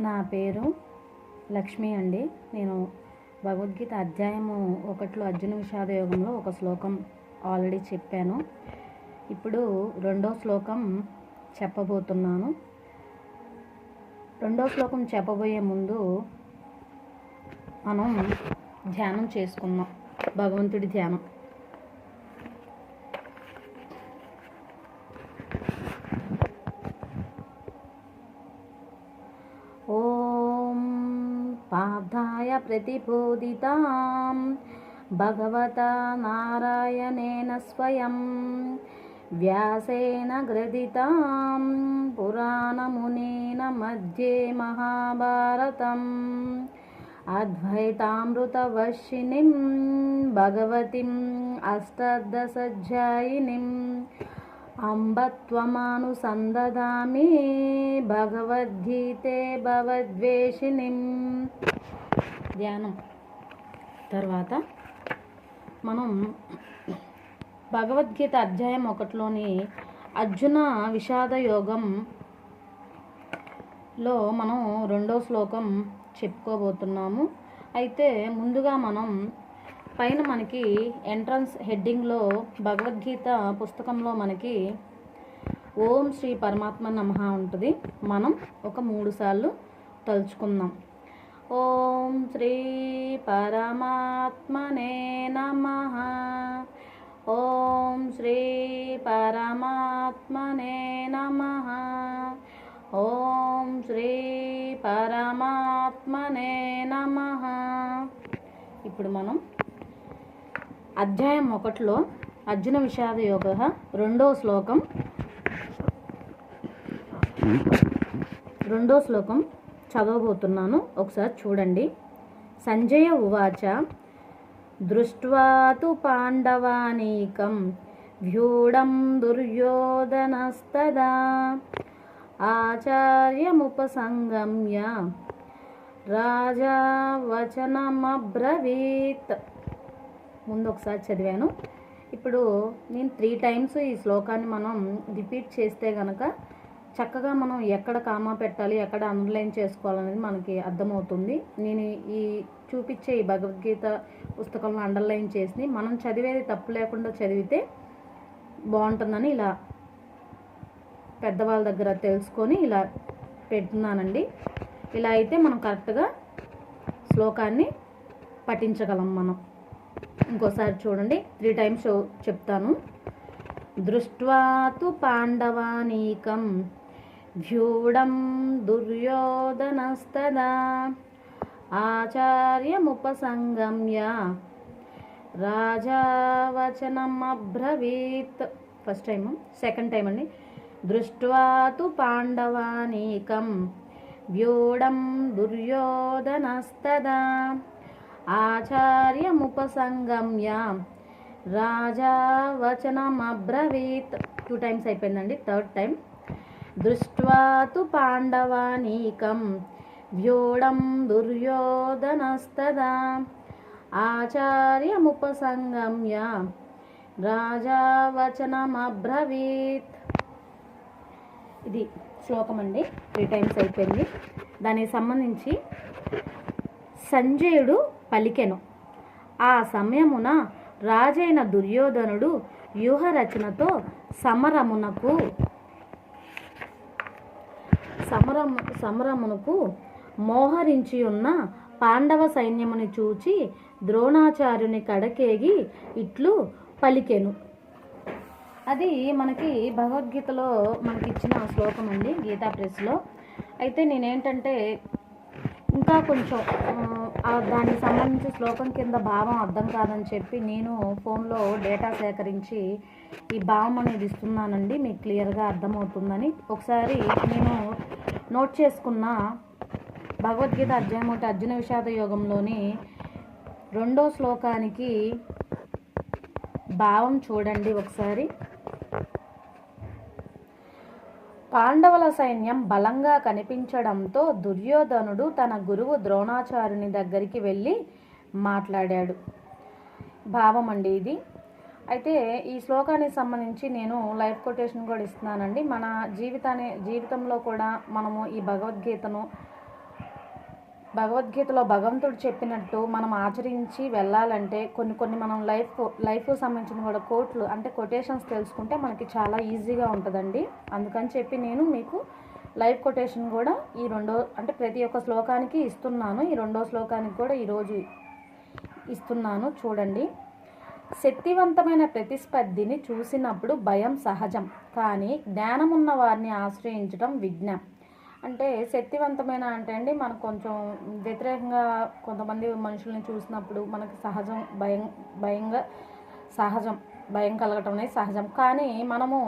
నా పేరు లక్ష్మి అండి. నేను భగవద్గీత అధ్యాయము ఒకటిలో అర్జున విషాద యోగంలో ఒక శ్లోకం ఆల్రెడీ చెప్పాను. ఇప్పుడు రెండో శ్లోకం చెప్పబోతున్నాను. రెండో శ్లోకం చెప్పబోయే ముందు మనం ధ్యానం చేసుకుందాం. భగవంతుడి ధ్యానం. प्रतिबोधितां भगवता नारायणेन स्वयं व्यासेन ग्रथितां पुराणमुनेन मध्ये महाभारतम्। अद्वैतामृतवर्षिणीं भगवतीम् अष्टदशध्यायिनीम् अम्ब त्वमनुसन्धदामि भगवद्गीते भवद्वेषिणीम्। ధ్యానం. తర్వాత మనం భగవద్గీత అధ్యాయం ఒకటిలోని అర్జున విషాద యోగంలో మనం రెండో శ్లోకం చెప్పుకోబోతున్నాము. అయితే ముందుగా మనం పైన మనకి ఎంట్రన్స్ హెడ్డింగ్లో భగవద్గీత పుస్తకంలో మనకి ఓం శ్రీ పరమాత్మ నమ ఉంటుంది. మనం ఒక మూడు సార్లు తలుచుకుందాం. ఓం శ్రీ పరమాత్మనే నమ. ఓం శ్రీ పరమాత్మనే నమ. ఓం శ్రీ పరమాత్మనే నమ. ఇప్పుడు మనం అధ్యాయం ఒకటిలో అర్జున విషాద యోగ రెండో శ్లోకం. రెండో శ్లోకం. చదవబోతున్నాను. ఒకసారి చూడండి. సంజయ ఉవాచ దృష్ట్వాతు పాండవానీకం వ్యూఢం దుర్యోధనస్తదా. ఆచార్యముపసంగమ్య రాజా వచనమబ్రవీత్ ముందు ఒకసారి చదివాను. ఇప్పుడు నేను త్రీ టైమ్స్ ఈ శ్లోకాన్ని మనం రిపీట్ చేస్తే కనుక చక్కగా మనం ఎక్కడ కామా పెట్టాలి ఎక్కడ అండర్లైన్ చేసుకోవాలనేది మనకి అర్థమవుతుంది. నేను ఈ చూపించే ఈ భగవద్గీత పుస్తకంలో అండర్లైన్ చేసి మనం చదివేది తప్పు లేకుండా చదివితే బాగుంటుందని ఇలా పెద్దవాళ్ళ దగ్గర తెలుసుకొని ఇలా పెడుతున్నానండి. ఇలా అయితే మనం కరెక్ట్గా శ్లోకాన్ని పఠించగలం మనం. ఇంకోసారి చూడండి. త్రీ టైమ్స్ చెప్తాను. దృష్ట్వా పాండవానీకం ధ్యూడం దుర్యోధనస్తదా. ఆచార్యముపసంగమ్య రాజావచనమబ్రవీత్. ఫస్ట్ టైం సెకండ్ టైం అండి. దృష్ట్వా తు పాండవానీకం వ్యూఢం దుర్యోధనస్తదా. ఆచార్యముపసంగమ్య రాజావచనమబ్రవీత్. టూ టైమ్స్ అయిపోయిందండి థర్డ్ టైం దృష్ట్వా తు పాండవానీకం. వ్యూఢం దుర్యోధనస్తదా. ఆచార్యముపసంగమ్య రాజా వచనమబ్రవీత్. ఇది శ్లోకం అండి త్రీ టైమ్స్ అయిపోయింది. దానికి సంబంధించి సంజయుడు పలికెను. ఆ సమయమున రాజైన దుర్యోధనుడు వ్యూహరచనతో సమరమునకు సమరం సమరమునకు మోహరించి ఉన్న పాండవ సైన్యముని చూచి ద్రోణాచార్యుని కడకేగి ఇట్లు పలికెను. అది మనకి భగవద్గీతలో మనకి ఇచ్చిన శ్లోకం అండి గీతా ప్రెస్లో. అయితే నేనేంటంటే ఇంకా కొంచెం దానికి సంబంధించి శ్లోకం కింద భావం అర్థం కాదని చెప్పి నేను ఫోన్లో డేటా సేకరించి ఈ భావం అనేది ఇస్తున్నానండి మీకు క్లియర్గా అర్థమవుతుందని. ఒకసారి నేను నోట్ చేసుకున్న భగవద్గీత అధ్యాయం ఒకటి అర్జున విషాద యోగంలోని రెండో శ్లోకానికి భావం చూడండి ఒకసారి. పాండవుల సైన్యం బలంగా కనిపించడంతో దుర్యోధనుడు తన గురువు ద్రోణాచార్యుని దగ్గరికి వెళ్ళి మాట్లాడాడు. భావం అండి ఇది. అయితే ఈ శ్లోకానికి సంబంధించి నేను లైఫ్ కొటేషన్ కూడా ఇస్తున్నానండి. మన జీవితాన్ని జీవితంలో కూడా మనము ఈ భగవద్గీతను భగవద్గీతలో భగవంతుడు చెప్పినట్టు మనం ఆచరించి వెళ్ళాలంటే కొన్ని కొన్ని మనం లైఫ్ లైఫ్ సంబంధించిన కూడా కోట్లు అంటే కొటేషన్స్ తెలుసుకుంటే మనకి చాలా ఈజీగా ఉంటుందండి. అందుకని చెప్పి నేను మీకు లైవ్ కొటేషన్ కూడా ఈ రెండో అంటే ప్రతి ఒక్క శ్లోకానికి ఇస్తున్నాను. ఈ రెండో శ్లోకానికి కూడా ఈరోజు ఇస్తున్నాను. చూడండి. శక్తివంతమైన ప్రతిస్పర్ధిని చూసినప్పుడు భయం సహజం. కానీ జ్ఞానం ఉన్న వారిని ఆశ్రయించడం విజ్ఞం అంటే శక్తివంతమైన అంటే అండి మనకు కొంచెం వ్యతిరేకంగా కొంతమంది మనుషుల్ని చూసినప్పుడు మనకు సహజం భయం భయంగా సహజం భయం కలగటం అనేది సహజం. కానీ మనము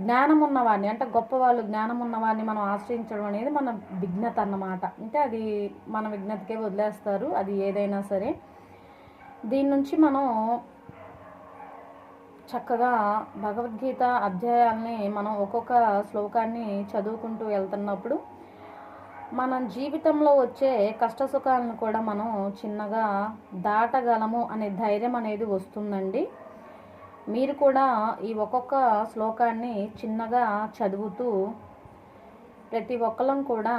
జ్ఞానం ఉన్నవాడిని అంటే గొప్పవాళ్ళు జ్ఞానం ఉన్నవాడిని మనం ఆశ్రయించడం అనేది మన విఘ్నత అన్నమాట. అంటే అది మన విఘ్నతకే వదిలేస్తారు అది ఏదైనా సరే. దీని నుంచి మనం చక్కగా భగవద్గీత అధ్యాయాల్ని మనం ఒక్కొక్క శ్లోకాన్ని చదువుకుంటూ వెళ్తున్నప్పుడు మన జీవితంలో వచ్చే కష్ట సుఖాలను కూడా మనం చిన్నగా దాటగలము అనే ధైర్యం అనేది వస్తుందండి. మీరు కూడా ఈ ఒక్కొక్క శ్లోకాన్ని చిన్నగా చదువుతూ ప్రతి ఒక్కరం కూడా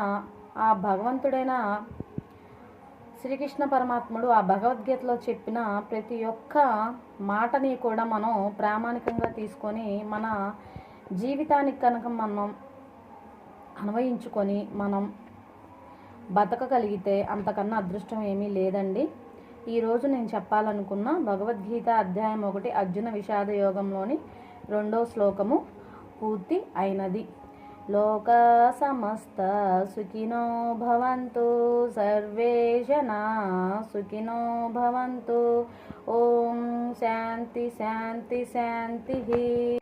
ఆ భగవంతుడైన శ్రీకృష్ణ పరమాత్ముడు ఆ భగవద్గీతలో చెప్పిన ప్రతి ఒక్క మాటని కూడా మనం ప్రామాణికంగా తీసుకొని మన జీవితానికి కనుక మనం అన్వయించుకొని మనం బతకగలిగితే అంతకన్నా అదృష్టం ఏమీ లేదండి. ఈరోజు నేను చెప్పాలనుకున్న భగవద్గీత అధ్యాయం ఒకటి అర్జున విషాద యోగంలోని రెండో శ్లోకము పూర్తి అయినది. लोका समस्त सुखिनो भवन्तु सर्वे जनाः सुखिनो भवन्तु। ॐ शान्ति शान्ति शान्तिः।